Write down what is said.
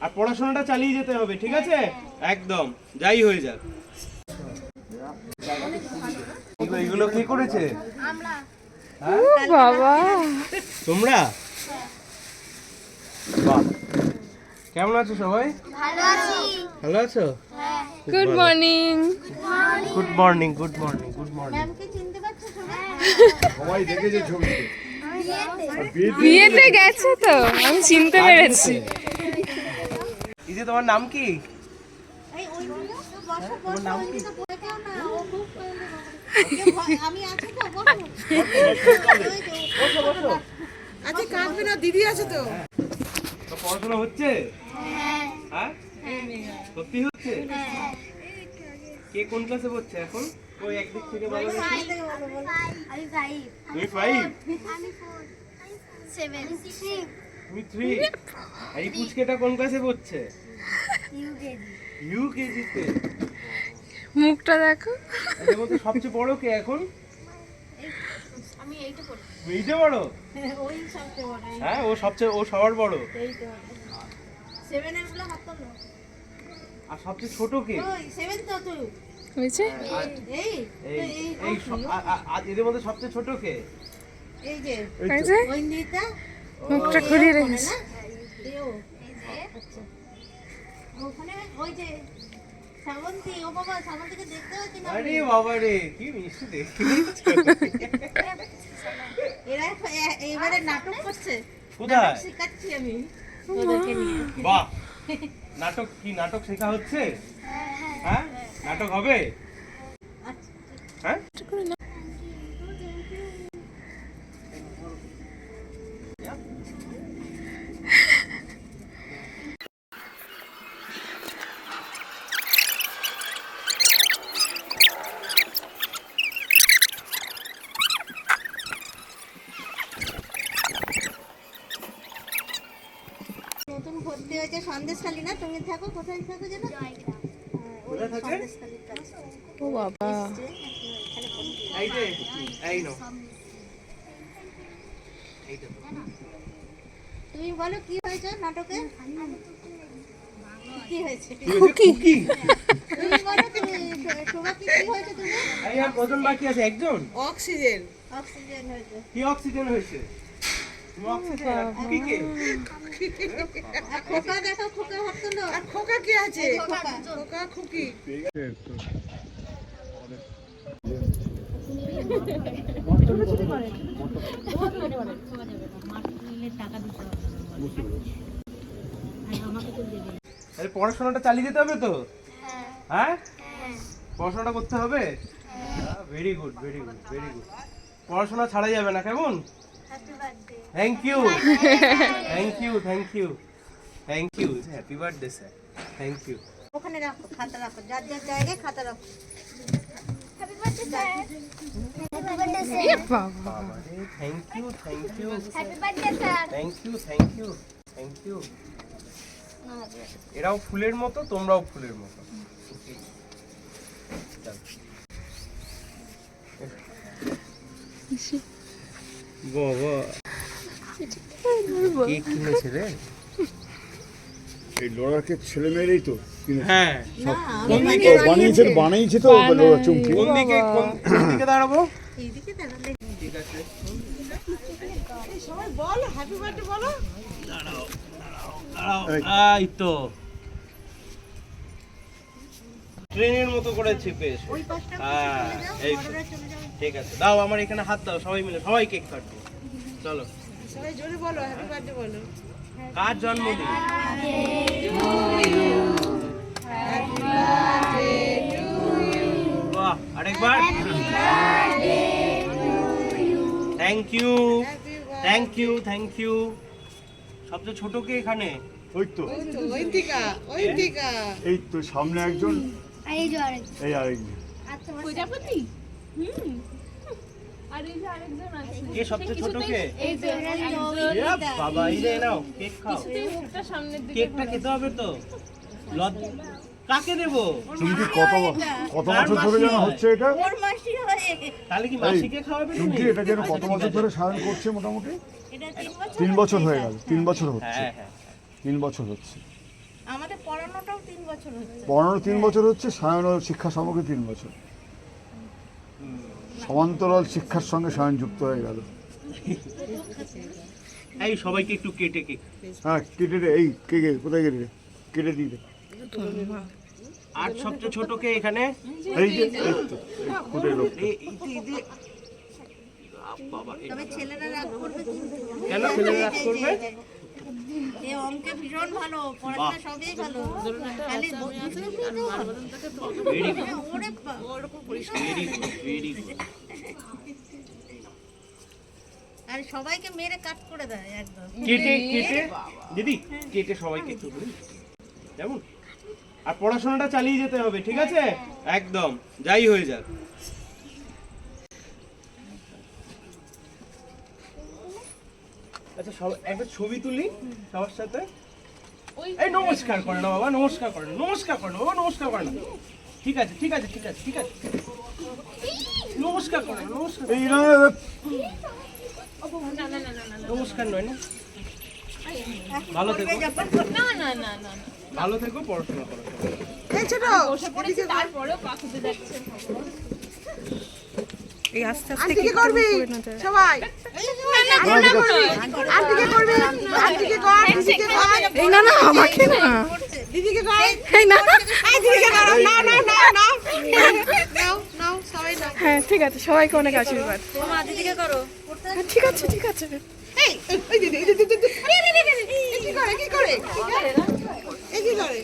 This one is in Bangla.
আর পড়াশোনাটা চালিয়ে যেতে হবে ঠিক আছে? একদম যাই হয়ে যাক। এগুলো- কি করেছে? হ্যাঁ? বাবা। তোমরা? কেমন আছো সবাই? ভালো আছো। হ্যাঁ। Good morning good morning good morning good morning সবাই দেখেছে ছবিতে। বিয়েতে গেছে তো, আমি চিনতে পেরেছি। এই যে তোমার নাম কি? এই ওইগুলো তো বসো বসো ওইগুলো পড়ে কেউ না ও খুব আমি আছি তো বসো বসো বসো আচ্ছা না দিদি আছে তো তো পড়াশোনা হচ্ছে? হ্যাঁ। হ্যাঁ। সত্যি হচ্ছে? কে কোন ক্লাসে পড়ছে এখন? ওই একদিক থেকে দেখি। আমি ফাইভ তুমি ফাইভ আমি ফোর সেভেন থ্রি তুমি থ্রি এই পুচকেটা কোন ক্লাসে পড়ছে? ইউকেজি ইউ কেজিতে মুখটা দেখো। এদের মধ্যে সবচেয়ে বড় কে এখন? আমি এইটা পড়ি। এইটা বড় ওই সবচেয়ে বড় হ্যাঁ ও সবচেয়ে ও সবার বড়। এই তো। সেভেনেরগুলো হাত আর সবচেয়ে ছোট কে? ওই সেভেন তো তুই। বুঝছে আর এই এই এই সব- আ- আ- আ- এদের মধ্যে সবচেয়ে ছোট কে? এই যে মুখটা ঘুরিয়ে রেখেছে। আচ্ছা। ওখানে ওই যে শ্রাবন্তী ও বাবা শ্রাবন্তীকে দেখতে পাচ্ছি না? আরে বাবা রে কি মিষ্টি দেখতে। এরা এবারে নাটক করছে। কোথায়? শেখাচ্ছি আমি। ওদেরকে নিয়ে। বাহ। নাটক কি নাটক শেখা হচ্ছে? হ্যাঁ নাটক হবে? হ্যাঁ? হয়েছে সন্দেশখালী না? তুমি থাকো কোথায় থাকো যেন? ও বাবা। এই যে এই নাও। তুমি বলো কি হয়েছে নাটকে? কি হয়েছে? কি হয়েছে? কুকি তুমি বলো তুমি শোভা কি কি হয়েছে তুমি? এই আর কজন বাকি আছে? একজন? অক্সিজেন অক্সিজেন হয়েছে। কি অক্সিজেন হয়েছে? খোকা কি আছে? খোকা খোকা পড়াশোনাটা চালিয়ে যেতে হবে তো? হ্যাঁ? পড়াশোনাটা করতে হবে? Very good very good very good পড়াশোনা ছাড়া যাবে না কেমন? Thank you thank you thank you thank you happy birthday sir thank you ওখানে রাখো খাতা রাখো। যার যার জায়গায় খাতা রাখো। Thank you thank you happy birthday sir thank you thank you thank you এরাও ফুলের মতো তোমরাও ফুলের মতো। চল। বাবা। কে কিনেছে রে? এই লড়াকে ছেলে মেয়েরই তো হ্যাঁ। বানিয়েছে বানিয়েছে তো লড়া চুমকি। কোন দিকে কোন কোন দিকে দাঁড়াবো? এইদিকে দাঁড়ালে। ঠিক আছে। সবাই বলো হ্যাপি বার্থডে বলো। দাঁড়াও এই। এই তো। ট্রেনের মতো করে চেপে ওই পাশটা হ্যাঁ চলে যাও এই চলে যাও। ঠিক আছে। দাও আমার এখানে হাত দাও সবাই মিলে সবাই কেক কাটবো। চলো। সবাই জোরে বলো হ্যাপি বার্থডে বলো। কার জন্মদিন? বাহ আরেকবার। Thank you thank you thank you সবচেয়ে ছোট কে এখানে? ওই তো। এই তো সামনে একজন। এই আরেকজন। আর তোমার কে সবচেয়ে ছোট কে? এই যে বাবা এই যে নাও কেক খাও। কেকটা খেতে হবে তো? কাকে দেবো? তুমি কি কত কত বছর ধরে যেন হচ্ছে এটা? ওর মাসি হয়। তাহলে কি মাসিকে খাওয়াবে তুমি? তুমি এটা যেন কত বছর ধরে সায়ন করছে মোটামুটি? এটা তিন বছর হয়ে গেল তিন বছর হচ্ছে। হ্যাঁ হ্যাঁ তিন বছর হচ্ছে। আমাদের পড়ানোটাও তিন বছর হচ্ছে। পড়ানো তিন বছর হচ্ছে সায়ন শিক্ষা সামগ্রী তিন বছর। সমান্তরাল শিক্ষার সঙ্গে সায়ন যুক্ত হয়ে গেল। এই সবাইকে একটু কেটে কেটে হ্যাঁ কেটে দে এই কে কে কোথায় কেটে দে? কেটে দিয়ে দে। আর সবচেয়ে ছোটকে এখানে? এই যে ফুটে লোক। বাবা কেন ছেলেরা রাগ করবে? এ অঙ্কে ভীষণ ভালো পড়াশোনা সবই ভালো। খালি হ্যাঁ, আর সবাইকে মেরে কাট করে দেয় একদম। কেটে কেটে। দিদি কেটে সবাইকে কেমন? আর পড়াশোনাটা চালিয়ে যেতে হবে ঠিক আছে? একদম। যাই হয়ে যাক। আচ্ছা সব একটা ছবি তুলি সবার সাথে। এই নমস্কার করে না বাবা নমস্কার করে না নমস্কার করে না বাবা নমস্কার করে না ঠিক আছে ঠিক আছে ঠিক আছে ঠিক আছে। নমস্কার করে নমস্কার। এই না নমস্কার নয় না? ভালো থেকো। না না না না ভালো থেকো পড়াশোনা করো। এই ছোট বসে পড়েছি তারপরেও পাখুতে যাচ্ছে এই আস্তে আস্তে কি করবি? সবাই। এই না না আমাকে না। দিদিকে এই না না। দিদিকে হ্যাঁ ঠিক আছে সবাইকে অনেক আশীর্বাদ। মা দিদিকে করো। হ্যাঁ, ঠিক আছে ঠিক আছে। এই এই দিদি এই দিদি এই দিদি। আরে, আরে, আরে, আরে, এই কি করে কি করে কি করে? এই কি করে?